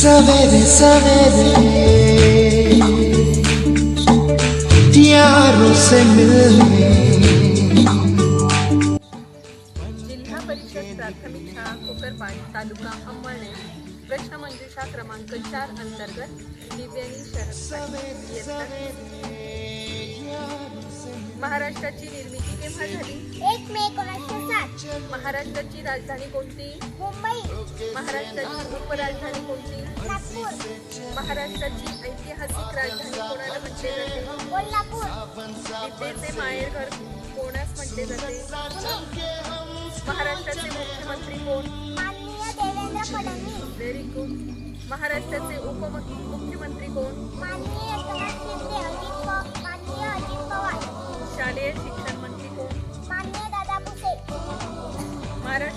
सवेरे सवेरे यारों से मिलने जिल्हा परिषद प्राथमिक शाळा कोकरपाडी तालुका अंमळनेर प्रश्नमंजुषा क्रमांक चार अंतर्गत दिव्यांनी शरद महाराष्ट्राची निर्मिती केव्हा झाली? एक मे एकोणीसशे सात. महाराष्ट्राची राजधानी कोणती? मुंबई. महाराष्ट्राची उपराजधानी कोणती? नागपूर. महाराष्ट्राची ऐतिहासिक राजधानी कोणाला म्हटले जाते? कोल्हापूर. विद्येचे माहेरघर कोणास म्हटले जाते? महाराष्ट्राचे मुख्यमंत्री कोण? माननीय देवेंद्र फडणवीस. व्हेरी गुड महाराष्ट्राचे उपमुख्यमंत्री कोण? माननीय एकनाथ शिंदे.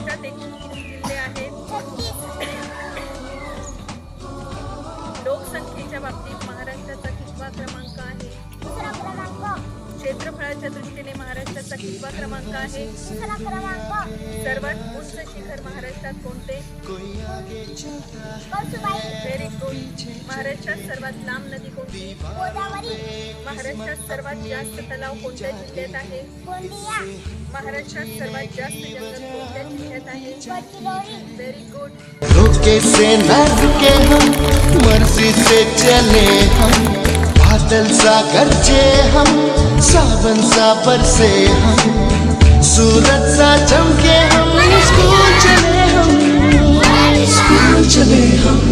महाराष्ट्रात एकूण किती जिल्हे आहेत. लोकसंख्येच्या बाबतीत महाराष्ट्राचा कितवा क्रमांक आहे? दुसरा क्रमांक. क्षेत्रफळाच्या दृष्टीने महाराष्ट्राचा कितवा क्रमांक आहे? सर्वात उंच शिखर महाराष्ट्रात कोणते? व्हेरी गुड महाराष्ट्रात सर्वात लांब नदी कोणती? गोदावरी. महाराष्ट्रात सर्वात जास्त तलाव कोणत्या जिल्ह्यात आहे? महाराष्ट्रात सर्वात जास्त जंगल रुके से न रुके हम मर्ज़ी से चले हम बादल सा गरजे हम सावन सा बरसे हम